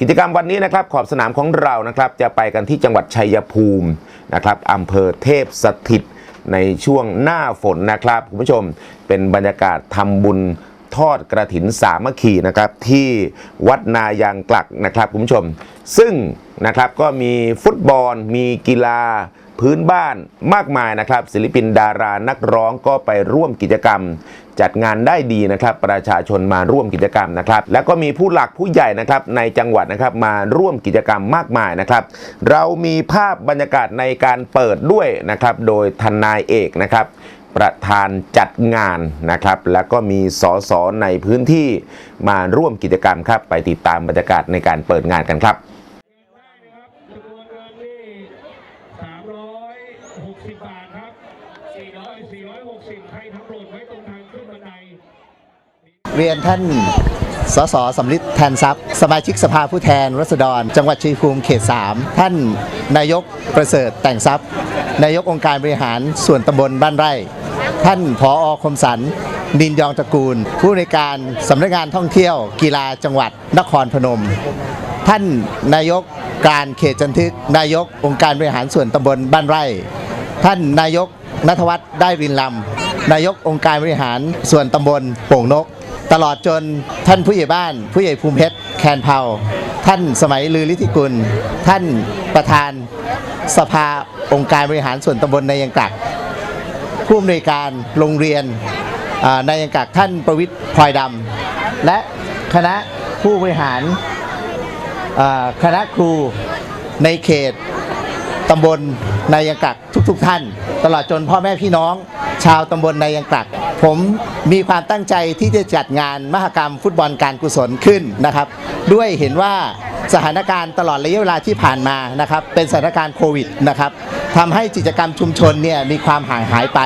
กิจกรรมวันนี้นะครับขอบสนามของเรานะครับจะไปกันที่จังหวัดชัยภูมินะครับอำเภอเทพสถิตในช่วงหน้าฝนนะครับคุณผู้ชมเป็นบรรยากาศทำบุญทอดกระถินสามัคคีนะครับที่วัดนายางกลักนะครับคุณผู้ชม ซึ่งนะครับก็มีฟุตบอลมีกีฬา พื้นบ้านมากมายนะครับ ศิลปินดารานักร้องก็ไปร่วมกิจกรรม จัดงานได้ดีนะครับ ประชาชนมาร่วมกิจกรรมนะครับ แล้วก็มีผู้หลักผู้ใหญ่นะครับในจังหวัดนะครับมาร่วมกิจกรรมมากมายนะครับ เรามีภาพบรรยากาศในการเปิดด้วยนะครับ โดยทนายเอกนะครับประธานจัดงานนะครับ แล้วก็มีสสในพื้นที่มาร่วมกิจกรรมครับ ไปติดตามบรรยากาศในการเปิดงานกันครับ ได้นะครับจำนวนเงินนี่สามร้อยหกสิบบาทครับสี่ร้อยสี่ร้อยหกสิบใครทำหล่นไว้ตรงทางขึ้นบันได เรียนท่านสสสำลิดแทนทรัพย์ สมาชิกสภาผู้แทนรัษฎร จังหวัดชัยภูมิเขต 3 ท่านนายกประเสริฐแต่งทรัพย์ นายกองค์การบริหารส่วนตำบลบ้านไร่ ท่านผออคมสันนินยองตระกูล ผู้ในการสำนักงานท่องเที่ยว กีฬาจังหวัดนครพนม ท่านนายกการเขตจันทึก นายกองค์การบริหารส่วนตำบลบ้านไร่ ท่านนายกนัทวัฒน์ได้รินลำนายกองค์การบริหารส่วนตำบลโป่งนก ตลอดจนท่านผู้ใหญ่บ้าน ผู้ใหญ่ภูมิเพชรแคนเผาท่านสมัยลือฤทธิกุล ท่านประธานสภาองค์การบริหารส่วนตำบลในยังกักผู้อำนวยการโรงเรียนอ่าในยังกักท่านประวิทย์พลอยดำและคณะผู้บริหารคณะครูในเขตตำบล ในยังกักทุกๆทท่าน ตลอดจนพ่อแม่พี่น้อง ชาวตำบลในยังกัก ผมมีความตั้งใจที่จะจัดงานมหกรรมฟุตบอลการกุศลขึ้นนะครับ ด้วยเห็นว่าสถานการณ์ตลอดระยะเวลาที่ผ่านมานะครับ เป็นสถานการณ์โควิดนะครับทำให้กิจกรรมชุมชนเนี่ยมีความห่างหายไป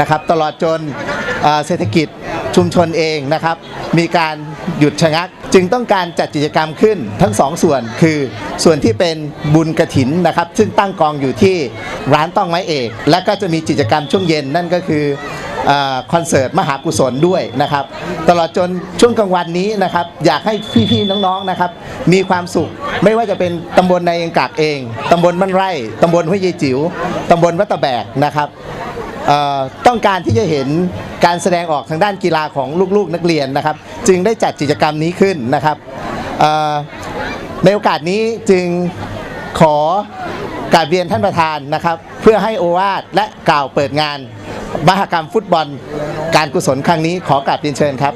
นะครับ ตลอดจนเศรษฐกิจชุมชนเองนะครับ มีการ หยุดชะงัก จึงต้องการจัดกิจกรรมขึ้นทั้งสองส่วนคือส่วนที่เป็นบุญกระถินนะครับ ซึ่งตั้งกองอยู่ที่ร้านต้องไม้เอก และก็จะมีกิจกรรมช่วงเย็นนั่นก็คือคอนเสิร์ตมหากุศลด้วยนะครับ ตลอดจนช่วงกลางวันนี้นะครับ อยากให้พี่ๆน้องๆนะครับ มีความสุขไม่ว่าจะเป็นตำบลในยังกากเองตำบลบ้านไร่ตำบลห้วยยายจิ๋วตำบลวัตะแบกนะครับต้องการที่จะเห็นการแสดงออกทางด้านกีฬาของลูกๆนักเรียนนะครับ จึงได้จัดกิจกรรมนี้ขึ้นนะครับในโอกาสนี้จึงขอกราบเรียนท่านประธานนะครับ เพื่อให้โอวาทและกล่าวเปิดงานมหกรรมฟุตบอล การกุศลครั้งนี้ขอกราบเรียนเชิญครับ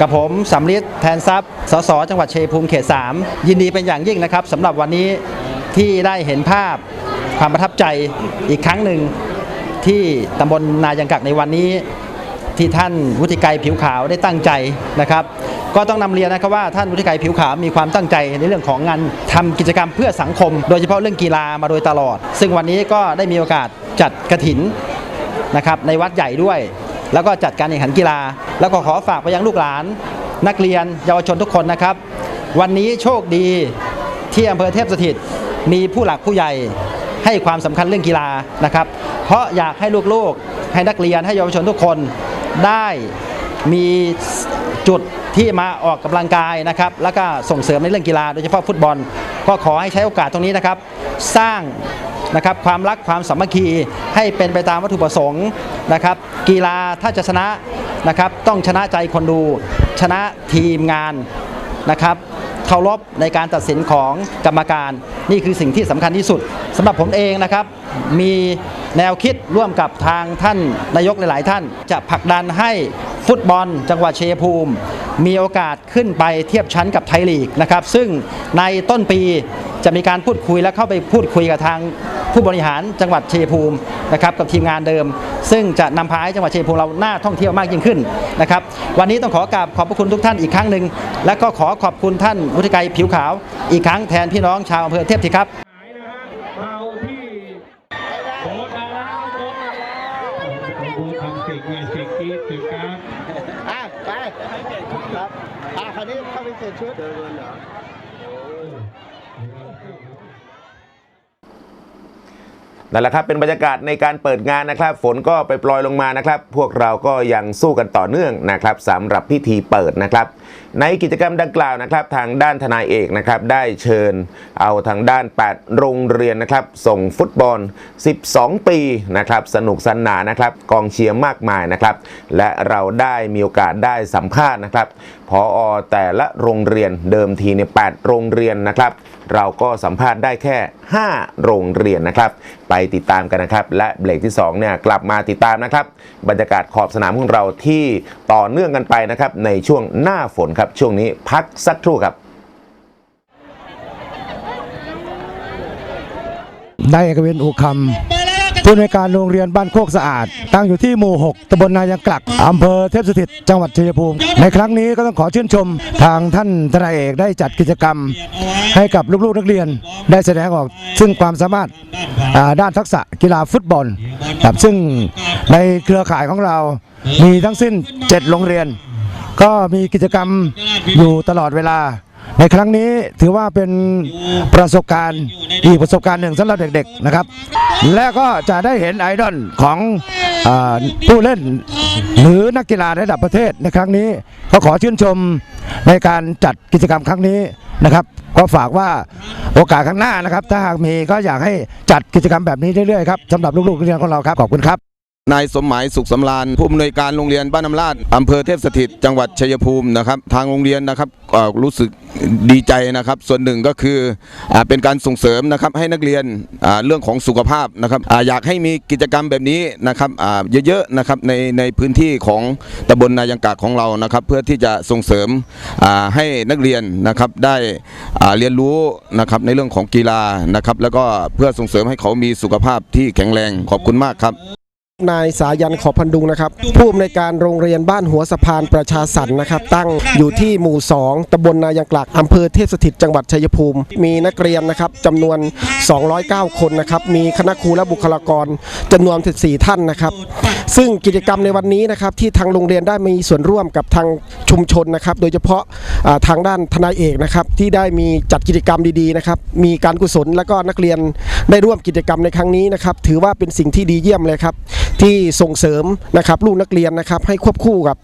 กับผมสำลิดแทนทรัพย์ สส จังหวัดเชัยงภูมิเขต 3 ยินดีเป็นอย่างยิ่งนะครับสำหรับวันนี้ที่ได้เห็นภาพความประทับใจอีกครั้งหนึ่งที่ตำบลนายังกักในวันนี้ ที่ท่านวุฒิไกรผิวขาวได้ตั้งใจนะครับ ก็ต้องนำเรียนนะครับว่าท่านวุฒิไกรผิวขาวมีความตั้งใจในเรื่องของงานทำกิจกรรมเพื่อสังคม โดยเฉพาะเรื่องกีฬามาโดยตลอด ซึ่งวันนี้ก็ได้มีโอกาสจัดกระถินนะครับในวัดใหญ่ด้วย แล้วก็จัดการแข่งขันกีฬา แล้วก็ขอฝากไปยังลูกหลาน นักเรียนเยาวชนทุกคนนะครับ วันนี้โชคดีที่อำเภอเทพสถิตมีผู้หลักผู้ใหญ่ให้ความสำคัญเรื่องกีฬานะครับ เพราะอยากให้ลูกๆ ให้นักเรียนให้เยาวชนทุกคน ได้มีจุดที่มาออกกำลังกายนะครับ แล้วก็ส่งเสริมในเรื่องกีฬาโดยเฉพาะฟุตบอล ก็ขอให้ใช้โอกาสตรงนี้นะครับ สร้างนะครับความรักความสามัคคีให้เป็นไปตามวัตถุประสงค์นะครับ กีฬาถ้าจะชนะนะครับต้องชนะใจคนดู ชนะทีมงานนะครับเคารพในการตัดสินของกรรมการ นี่คือสิ่งที่สำคัญที่สุดสำหรับผมเองนะครับมี แนวคิดร่วมกับทางท่านนายกหลาย ๆ ท่าน จะผลักดันให้ฟุตบอล จังหวัดเชัยภูมิ มีโอกาสขึ้นไปเทียบชั้นกับไทยลีกนะครับซึ่งในต้นปีจะมีการพูดคุยและเข้าไปพูดคุยกับทางผู้บริหารจังหวัดเชัยภูมินะครับกับทีมงานเดิม ซึ่งจะนำพาให้จังหวัดเชัยภูมิเราหน้าท่องเที่ยวมากยิ่งขึ้นนะครับวันนี้ต้องขอกราบขอบพระคุณทุกท่านอีกครั้งหนึ่งและก็ขอขอบคุณท่านวุฒิไกรผิวขาว อีกครั้งแทนพี่น้องชาวอำเภอเทพทิครับ หายนะฮะเราที่โบสมาแล้วโบสมาแล้วโบสทำสิ่งไงสิ่งกรีดสิ่งการอะไปครับอะคราวนี้เข้าไปเสร็จชุดนั่ นั่นแหละครับเป็นบรรยากาศในการเปิดงานนะครับ ฝนก็ไปปลอยลงมานะครับ พวกเราก็ยังสู้กันต่อเนื่องนะครับสำหรับพิธีเปิดนะครับ ในกิจกรรมดังกล่าวนะครับ ทางด้านทนายเอกนะครับได้เชิญเอาทางด้าน 8 โรงเรียนนะครับ ส่งฟุตบอล 12 ปีนะครับสนุกสนานนะครับ กองเชียร์มากมายนะครับ และเราได้มีโอกาสได้สัมภาษณ์นะครับ พออแต่ละโรงเรียนเดิมทีในย8โรงเรียนนะครับ เราก็สัมภาษณ์ได้แค่ 5 โรงเรียนนะครับ ไปติดตามกันนะครับ และเบรกที่2เนี่ยกลับมาติดตามนะครับ บรรยากาศขอบสนามของเราที่ต่อเนื่องกันไปนะครับในช่วงหน้าฝนครับช่วงนี้พักสักครู่ครับนายเอกวินอุคำ ผู้ในวยการโรงเรียนบ้านโคกสะอาด ตั้งอยู่ที่หมู่ 6ตำบลนายังกลักอำเภอเทพสถิต จังหวัดชัยภูมิ ในครั้งนี้ก็ต้องขอชื่นชมทางท่านทนายเอกได้จัดกิจกรรม ให้กับลูกๆนักเรียนได้แสดงออกซึ่งความสามารถด้านทักษะกีฬาฟุตบอลครับซึ่งในเครือข่ายของเรามีทั้งสิ้น 7 โรงเรียน ก็มีกิจกรรมอยู่ตลอดเวลา ในครั้งนี้ถือว่าเป็นประสบการณ์อีกประสบการณ์หนึ่งสำหรับเด็กๆนะครับ และก็จะได้เห็นไอดอลของอผู้เล่น หรือนักกีฬาระดับประเทศในครั้งนี้ ก็ขอชื่นชมในการจัดกิจกรรมครั้งนี้นะครับ ก็ฝากว่าโอกาสข้างหน้านะครับ ถ้าหากมีก็อยากให้จัดกิจกรรมแบบนี้เรื่อยๆครับสำหรับลูกๆนักเรียนของเราครับขอบคุณครับ นายสมหมายสุขสำราญผู้อำนวยการโรงเรียนบ้านน้ำลาดอำเภอเทพสถิตจังหวัดชัยภูมินะครับ ทางโรงเรียนนะครับรู้สึกดีใจนะครับ ส่วนหนึ่งก็คืออเป็นการส่งเสริมนะครับให้นักเรียนเรื่องของสุขภาพนะครับออยากให้มีกิจกรรมแบบนี้นะครับเยอะๆนะครับในในพื้นที่ของตำบลนายังกากของเรานะครับ เพื่อที่จะส่งเสริมให้นักเรียนนะครับได้เรียนรู้นะครับในเรื่องของกีฬานะครับ แล้วก็เพื่อส่งเสริมให้เขามีสุขภาพที่แข็งแรงขอบคุณมากครับ นายสายันขอพันดุงนะครับ ผู้อำนวยการโรงเรียนบ้านหัวสะพานประชาสรรค์นะครับ ตั้งอยู่ที่หมู่ 2ตำบลนายังกลักอำเภอเทพสถิตจังหวัดชัยภูมิ มีนักเรียนนะครับจำนวน 209 คนนะครับ มีคณะครูและบุคลากรจำนวน14ท่านนะครับ ซึ่งกิจกรรมในวันนี้นะครับที่ทางโรงเรียนได้มีส่วนร่วมกับทางชุมชนนะครับ โดยเฉพาะทางด้านทนายเอกนะครับที่ได้มีจัดกิจกรรมดีๆนะครับ มีการกุศลและก็นักเรียน ได้ร่วมกิจกรรมในครั้งนี้นะครับ ถือว่าเป็นสิ่งที่ดีเยี่ยมเลยครับ ที่ส่งเสริมนะครับลูกนักเรียนนะครับให้ควบคู่กับ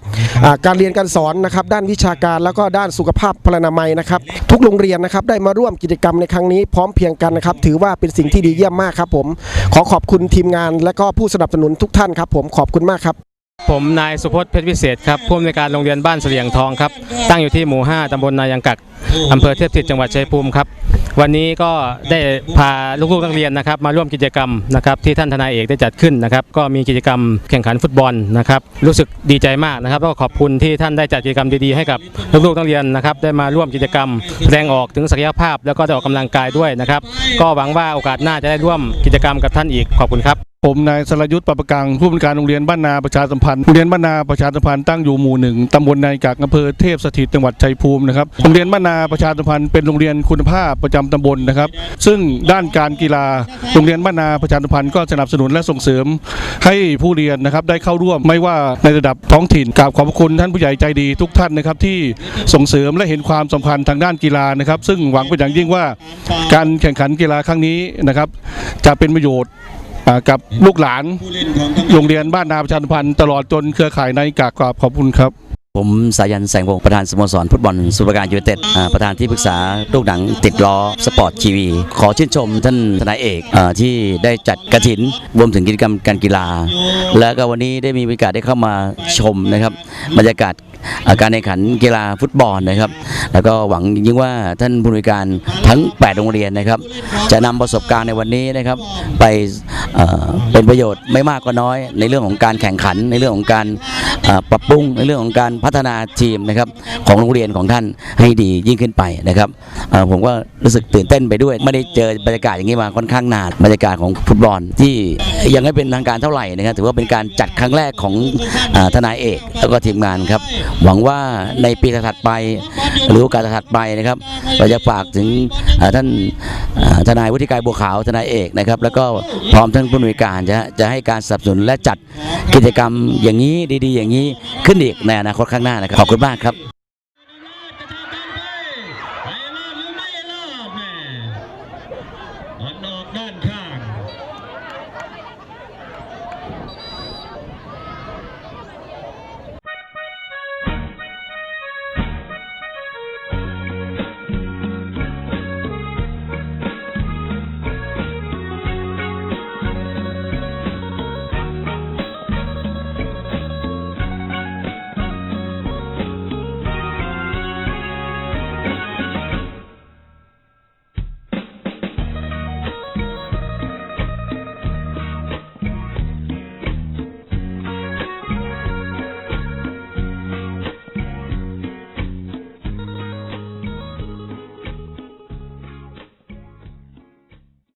การเรียนการสอนนะครับ ด้านวิชาการแล้วก็ด้านสุขภาพพลานามัยนะครับ ทุกโรงเรียนนะครับได้มาร่วมกิจกรรมในครั้งนี้พร้อมเพียงกันนะครับ ถือว่าเป็นสิ่งที่ดีเยี่ยมมากครับผม ขอขอบคุณทีมงานและก็ผู้สนับสนุนทุกท่านครับ ผมขอบคุณมากครับ ผมนายสุพจน์เพชรวิเศษครับผู้อำนวยการโรงเรียนบ้านเสลียงทองครับตั้งอยู่ที่หมู่ 5ตำบลนายังกักอำเภอเทพสถิตจังหวัดชัยภูมิครับวันนี้ก็ได้พาลูกๆนักเรียนนะครับมาร่วมกิจกรรมนะครับที่ท่านทนายเอกได้จัดขึ้นนะครับก็มีกิจกรรมแข่งขันฟุตบอลนะครับรู้สึกดีใจมากนะครับแล้วก็ขอบคุณที่ท่านได้จัดกิจกรรมดีๆให้กับลูกๆนักเรียนนะครับได้มาร่วมกิจกรรมแสดงออกถึงศักยภาพ แล้วก็ได้ออกกำลังกายด้วยนะครับก็หวังว่าโอกาสหน้าจะได้ร่วมกิจกรรมกับท่านอีกขอบคุณครับ ผมนายสรยุทธ์ปะประกังผู้บริการโรงเรียนบ้านนาประชาสัมพันธ์โรงเรียนบ้านนาประชาสัมพันธ์ตั้งอยู่หมู่หนึ่งตำบลนายกากอำเภอเทพสถิตจังหวัดชัยภูมินะครับโรงเรียนบ้านนาประชาสัมพันธ์เป็นโรงเรียนคุณภาพประจำตำบลนะครับ ซึ่งด้านการกีฬาโรงเรียนบ้านนาประชาสัมพันธ์ก็สนับสนุนและส่งเสริม ให้ผู้เรียนนะครับได้เข้าร่วมไม่ว่าในระดับท้องถิ่นกราบขอบคุณท่านผู้ใหญ่ใจดีทุกท่านนะครับที่ส่งเสริมและเห็นความสำคัญทางด้านกีฬานะครับ ซึ่งหวังเป็นอย่างยิ่งว่า การแข่งขันกีฬาครั้งนี้นะครับจะเป็นประโยชน์ กับลูกหลานโรงเรียนบ้านนาประชาสัมพันธ์ตลอดจนเครือข่ายในกากกราบขอบคุณครับ ผมสายันแสงวงศ์ประธานสโมสรฟุตบอลสุรการยูไนเต็ดอ่าประธานที่ปรึกษาลูกหนังติดล้อสปอร์ตทีวี ขอชื่นชมท่านทนายเอกอาที่ได้จัดกระถินรวมถึงกิจกรรมการกีฬา และก็วันนี้ได้มีโอกาสได้เข้ามาชมนะครับบรรยากาศอ่า การแข่งขันกีฬาฟุตบอลนะครับ แล้วก็หวังยิ่งว่าท่านผู้อำนวยการทั้ง 8 โรงเรียนนะครับ จะนำประสบการณ์ในวันนี้นะครับไปเป็นประโยชน์ไม่มากก็น้อย ในเรื่องของการแข่งขันในเรื่องของการปรับปรุงในเรื่องของการพัฒนาทีมนะครับของโรงเรียนของท่านให้ดียิ่งขึ้นไปนะครับผมก็รู้สึกตื่นเต้นไปด้วย ไม่ได้เจอบรรยากาศอย่างนี้มาค่อนข้างนานบรรยากาศของฟุตบอลที่ยังไม่เป็นทางการเท่าไหร่นะครับถือว่าเป็นการจัดครั้งแรกของอทนายเอกแล้วก็ทีมงานครับหวังว่าในปีถัดไป หรือโอกาสถัดไปนะครับเราจะฝากถึงท่านทนายวุฒิกายบัวขาวทนายเอกนะครับ แล้วก็พร้อมท่านผู้อำนวยการจะจะให้การสนับสนุนและจัดกิจกรรมอย่างนี้ดีๆ อย่างนี้ขึ้นอีกในอนาคตข้างหน้านะครับขอบคุณมากครับ